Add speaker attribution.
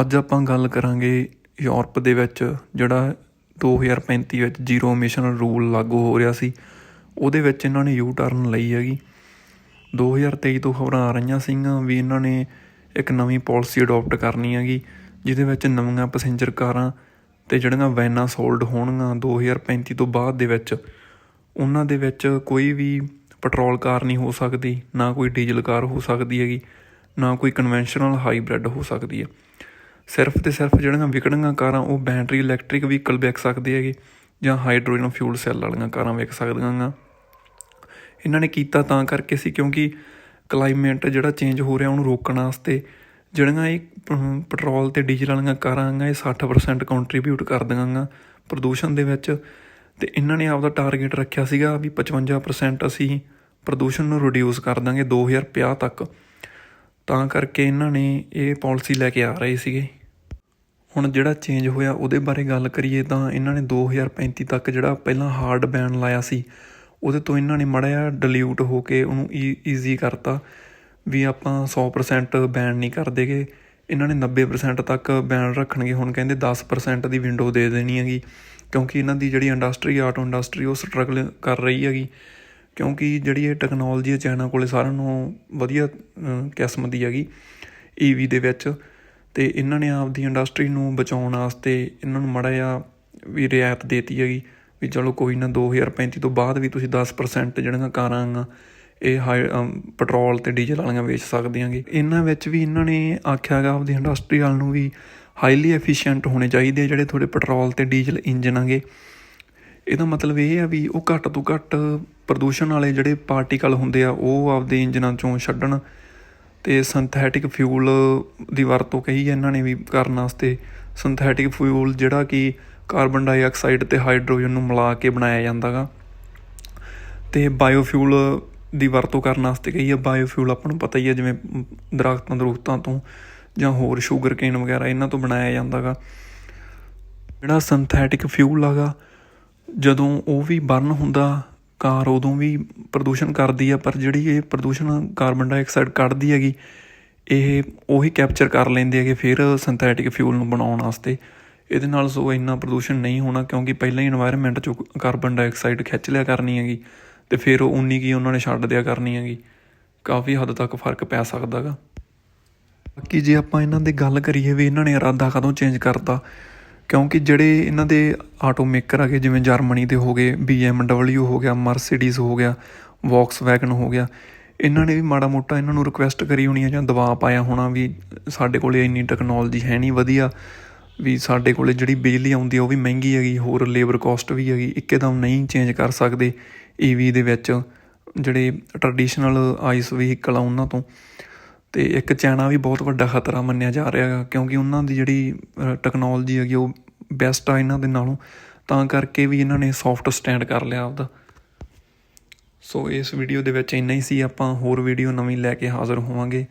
Speaker 1: ਅੱਜ ਆਪਾਂ ਗੱਲ ਕਰਾਂਗੇ ਯੂਰਪ ਦੇ ਵਿੱਚ, ਜਿਹੜਾ 2035 ਵਿੱਚ ਜ਼ੀਰੋ ਐਮਿਸ਼ਨ ਰੂਲ ਲਾਗੂ ਹੋ ਰਿਹਾ ਸੀ, ਉਹਦੇ ਵਿੱਚ ਇਹਨਾਂ ਨੇ ਯੂ ਟਰਨ ਲਈ ਹੈਗੀ। 2023 ਤੋਂ ਖਬਰਾਂ ਆ ਰਹੀਆਂ ਸੀਗੀਆਂ ਵੀ ਇਹਨਾਂ ਨੇ ਇੱਕ ਨਵੀਂ ਪਾਲਿਸੀ ਅਡਾਪਟ ਕਰਨੀ ਹੈਗੀ, ਜਿਹਦੇ ਵਿੱਚ ਨਵੀਆਂ ਪੈਸੇਂਜਰ ਕਾਰਾਂ ਤੇ ਜਿਹੜੀਆਂ ਵੈਨਾਂ ਸੋਲਡ ਹੋਣਗੀਆਂ 2035 ਤੋਂ ਬਾਅਦ ਦੇ ਵਿੱਚ, ਉਹਨਾਂ ਦੇ ਵਿੱਚ ਕੋਈ ਵੀ ਪੈਟਰੋਲ ਕਾਰ ਨਹੀਂ ਹੋ ਸਕਦੀ, ਨਾ ਕੋਈ ਡੀਜ਼ਲ ਕਾਰ ਹੋ ਸਕਦੀ ਹੈਗੀ, ਨਾ ਕੋਈ ਕਨਵੈਨਸ਼ਨਲ ਹਾਈਬ੍ਰਿਡ ਹੋ ਸਕਦੀ ਹੈ। ਸਿਰਫ ਤੇ ਸਿਰਫ ਜਿਹੜੀਆਂ ਵਿਕਣਗੀਆਂ ਕਾਰਾਂ, ਉਹ ਬੈਟਰੀ ਇਲੈਕਟ੍ਰਿਕ ਵਹੀਕਲ ਵਿਕ ਸਕਦੇ ਹੈਗੇ, ਜਾਂ ਹਾਈਡਰੋਜਨ ਫਿਊਲ ਸੈੱਲ ਵਾਲੀਆਂ ਕਾਰਾਂ ਵਿਕ ਸਕਦੀਆਂ ਗਾ। ਇਹਨਾਂ ਨੇ ਕੀਤਾ ਤਾਂ ਕਰਕੇ ਸੀ ਕਿਉਂਕਿ ਕਲਾਈਮੇਟ ਜਿਹੜਾ ਚੇਂਜ ਹੋ ਰਿਹਾ, ਉਹਨੂੰ ਰੋਕਣ ਵਾਸਤੇ ਜਿਹੜੀਆਂ ਇਹ ਪੈਟਰੋਲ ਤੇ ਡੀਜ਼ਲ ਵਾਲੀਆਂ ਕਾਰਾਂ ਗਾ, ਇਹ 60% ਕੰਟਰੀਬਿਊਟ ਕਰਦੀਆਂ ਗਾ ਪ੍ਰਦੂਸ਼ਣ ਦੇ ਵਿੱਚ। ਤੇ ਇਹਨਾਂ ਨੇ ਆਪਦਾ ਟਾਰਗੇਟ ਰੱਖਿਆ ਸੀਗਾ ਵੀ 55% ਅਸੀਂ ਪ੍ਰਦੂਸ਼ਣ ਨੂੰ ਰਿਡਿਊਸ ਕਰ ਦਾਂਗੇ 2050 ਤੱਕ। ਤਾਂ ਕਰਕੇ ਇਹਨਾਂ ਨੇ ਇਹ ਪਾਲਿਸੀ ਲੈ ਕੇ ਆ ਰਹੇ ਸੀਗੇ। ਹੁਣ ਜਿਹੜਾ ਚੇਂਜ ਹੋਇਆ ਉਹਦੇ ਬਾਰੇ ਗੱਲ ਕਰੀਏ ਤਾਂ ਇਹਨਾਂ ਨੇ 2035 ਤੱਕ ਜਿਹੜਾ ਪਹਿਲਾਂ ਹਾਰਡ ਬੈਨ ਲਾਇਆ ਸੀ, ਉਹਦੇ ਤੋਂ ਇਹਨਾਂ ਨੇ ਮੜਿਆ ਡਿਲੀਊਟ ਹੋ ਕੇ ਉਹਨੂੰ e-, ਈਜ਼ੀ ਕਰਤਾ ਵੀ ਆਪਾਂ 100% ਬੈਨ ਨਹੀਂ ਕਰਦੇਗੇ ਇਹਨਾਂ ਨੇ 90% ਤੱਕ ਬੈਨ ਰੱਖਣਗੇ, ਹੁਣ ਕਹਿੰਦੇ 10% ਦੀ ਵਿੰਡੋ ਦੇ ਦੇਣੀ ਹੈਗੀ, ਕਿਉਂਕਿ ਇਹਨਾਂ ਦੀ ਜਿਹੜੀ ਇੰਡਸਟਰੀ ਆਟੋ ਇੰਡਸਟਰੀ ਉਹ ਸਟਰਗਲ ਕਰ ਰਹੀ ਹੈਗੀ। ਕਿਉਂਕਿ ਜਿਹੜੀ ਇਹ ਟੈਕਨੋਲੋਜੀ ਹੈ ਚਾਈਨਾ ਕੋਲ ਸਾਰਿਆਂ ਨੂੰ ਵਧੀਆ ਕਿਸਮ ਦੀ ਹੈਗੀ ਈਵੀ ਦੇ ਵਿੱਚ। ਅਤੇ ਇਹਨਾਂ ਨੇ ਆਪਦੀ ਇੰਡਸਟਰੀ ਨੂੰ ਬਚਾਉਣ ਵਾਸਤੇ ਇਹਨਾਂ ਨੂੰ ਮਾੜਾ ਜਿਹਾ ਵੀ ਰਿਆਇਤ ਦੇਤੀ ਹੈਗੀ ਵੀ ਚਲੋ ਕੋਈ ਨਾ 2035 ਤੋਂ ਬਾਅਦ ਵੀ ਤੁਸੀਂ 10% ਜਿਹੜੀਆਂ ਕਾਰਾਂ ਆ, ਇਹ ਹਾਈ ਪੈਟਰੋਲ ਤੇ ਡੀਜ਼ਲ ਵਾਲੀਆਂ ਵੇਚ ਸਕਦੇ ਆਂਗੇ। ਇਹਨਾਂ ਵਿੱਚ ਵੀ ਇਹਨਾਂ ਨੇ ਆਖਿਆ ਗਾ ਆਪਦੀ ਇੰਡਸਟਰੀ ਵਾਲ ਨੂੰ ਵੀ ਹਾਈਲੀ ਐਫੀਸ਼ੀਐਂਟ ਹੋਣੇ ਚਾਹੀਦੇ ਆ ਜਿਹੜੇ ਤੁਹਾਡੇ ਪੈਟਰੋਲ ਤੇ ਡੀਜ਼ਲ ਇੰਜਨ ਆਗੇ। ਇਹਦਾ ਮਤਲਬ ਇਹ ਆ ਵੀ ਉਹ ਘੱਟ ਤੋਂ ਘੱਟ ਪ੍ਰਦੂਸ਼ਣ ਵਾਲੇ ਜਿਹੜੇ ਪਾਰਟੀਕਲ ਹੁੰਦੇ ਆ ਉਹ ਆਪਦੇ ਇੰਜਨਾਂ ਚੋਂ ਛੱਡਣ ਤੇ ਸਿੰਥੈਟਿਕ ਫਿਊਲ ਦੀ ਵਰਤੋਂ ਕਹੀ ਹੈ ਇਹਨਾਂ ਨੇ ਵੀ ਕਰਨ ਵਾਸਤੇ। ਸਿੰਥੈਟਿਕ ਫਿਊਲ ਜਿਹੜਾ ਕਿ ਕਾਰਬਨ ਡਾਈਆਕਸਾਈਡ ਤੇ ਹਾਈਡਰੋਜਨ ਨੂੰ ਮਿਲਾ ਕੇ ਬਣਾਇਆ ਜਾਂਦਾਗਾ ਤੇ ਬਾਇਓਫਿਊਲ ਦੀ ਵਰਤੋਂ ਕਰਨ ਵਾਸਤੇ ਕਹੀ ਆ ਬਾਇਓਫਿਊਲ ਆਪਾਂ ਨੂੰ ਪਤਾ ਹੀ ਆ ਜਿਵੇਂ ਅਮ, ਦਰਖਤਾਂ ਦਰੁਖਤਾਂ ਤੋਂ ਜਾਂ ਹੋਰ ਸ਼ੂਗਰ ਕੇਨ ਵਗੈਰਾ ਇਹਨਾਂ ਤੋਂ ਬਣਾਇਆ ਜਾਂਦਾਗਾ ਜਿਹੜਾ ਸਿੰਥੈਟਿਕ ਫਿਊਲ ਹੈਗਾ ਜਦੋਂ ਉਹ ਵੀ ਬਰਨ ਹੁੰਦਾ ਕਾਰ ਉਦੋਂ ਵੀ ਪ੍ਰਦੂਸ਼ਣ ਕਰਦੀ ਆ, ਪਰ ਜਿਹੜੀ ਇਹ ਪ੍ਰਦੂਸ਼ਣ ਕਾਰਬਨ ਡਾਈਆਕਸਾਈਡ ਕੱਢਦੀ ਹੈਗੀ, ਇਹ ਉਹੀ ਕੈਪਚਰ ਕਰ ਲੈਂਦੇ ਹੈਗੇ ਫਿਰ ਸਿੰਥੈਟਿਕ ਫਿਊਲ ਨੂੰ ਬਣਾਉਣ ਵਾਸਤੇ। ਇਹਦੇ ਨਾਲ ਸੋ ਇੰਨਾ ਪ੍ਰਦੂਸ਼ਣ ਨਹੀਂ ਹੋਣਾ, ਕਿਉਂਕਿ ਪਹਿਲਾਂ ਹੀ এনवायरमेंट ਚੋਂ ਕਾਰਬਨ ਡਾਈਆਕਸਾਈਡ ਖਿੱਚ ਲਿਆ ਕਰਨੀ ਹੈਗੀ ਤੇ ਫਿਰ ਉਹ ਉਨੀ ਕੀ ਉਹਨਾਂ ਨੇ ਛੱਡ ਦਿਆ ਕਰਨੀ ਹੈਗੀ। ਕਾਫੀ ਹੱਦ ਤੱਕ ਫ਼ਰਕ ਪੈ ਸਕਦਾਗਾ ਬਾਕੀ ਜੇ ਆਪਾਂ ਇਹਨਾਂ ਦੀ ਗੱਲ ਕਰੀਏ ਵੀ ਇਹਨਾਂ ਨੇ ਇਰਾਦਾ ਕਦੋਂ ਚੇਂਜ ਕਰਤਾ ਕਿਉਂਕਿ ਜਿਹੜੇ ਇਹਨਾਂ ਦੇ ਆਟੋ ਮੇਕਰ ਹੈਗੇ, ਜਿਵੇਂ ਜਰਮਨੀ ਦੇ ਹੋ ਗਏ BMW ਹੋ ਗਿਆ ਮਰਸੀਡੀਜ਼ ਹੋ ਗਿਆ ਵੌਕਸਵੈਗਨ ਹੋ ਗਿਆ, ਇਹਨਾਂ ਨੇ ਵੀ ਮਾੜਾ ਮੋਟਾ ਇਹਨਾਂ ਨੂੰ ਰਿਕੁਐਸਟ ਕਰੀ ਹੋਣੀ ਹੈ ਜਾਂ ਦਬਾਅ ਪਾਇਆ ਹੋਣਾ ਵੀ ਸਾਡੇ ਕੋਲੇ ਇੰਨੀ ਟੈਕਨੋਲੋਜੀ ਹੈ ਨਹੀਂ ਵਧੀਆ, ਵੀ ਸਾਡੇ ਕੋਲੇ ਜਿਹੜੀ ਬਿਜਲੀ ਆਉਂਦੀ ਆ ਉਹ ਵੀ ਮਹਿੰਗੀ ਹੈਗੀ, ਹੋਰ ਲੇਬਰ ਕਾਸਟ ਵੀ ਹੈਗੀ, ਇੱਕਦਮ ਨਹੀਂ ਚੇਂਜ ਕਰ ਸਕਦੇ ਈਵੀ ਦੇ ਵਿੱਚ, ਜਿਹੜੇ ਟ੍ਰੈਡੀਸ਼ਨਲ ਆਈਸ ਵਹੀਕਲ ਆ ਉਹਨਾਂ ਤੋਂ। ਅਤੇ ਇੱਕ ਚਾਈਨਾ ਵੀ ਬਹੁਤ ਵੱਡਾ ਖਤਰਾ ਮੰਨਿਆ ਜਾ ਰਿਹਾ ਹੈਗਾ, ਕਿਉਂਕਿ ਉਹਨਾਂ ਦੀ ਜਿਹੜੀ ਟੈਕਨੋਲਜੀ ਹੈਗੀ ਉਹ ਬੈਸਟ ਆ ਇਹਨਾਂ ਦੇ ਨਾਲੋਂ, ਤਾਂ ਕਰਕੇ ਵੀ ਇਹਨਾਂ ਨੇ ਸੌਫਟ ਸਟੈਂਡ ਕਰ ਲਿਆ ਆਪਦਾ। ਸੋ ਇਸ ਵੀਡੀਓ ਦੇ ਵਿੱਚ ਇੰਨਾ ਹੀ ਸੀ, ਆਪਾਂ ਹੋਰ ਵੀਡੀਓ ਨਵੀਂ ਲੈ ਕੇ ਹਾਜ਼ਰ ਹੋਵਾਂਗੇ।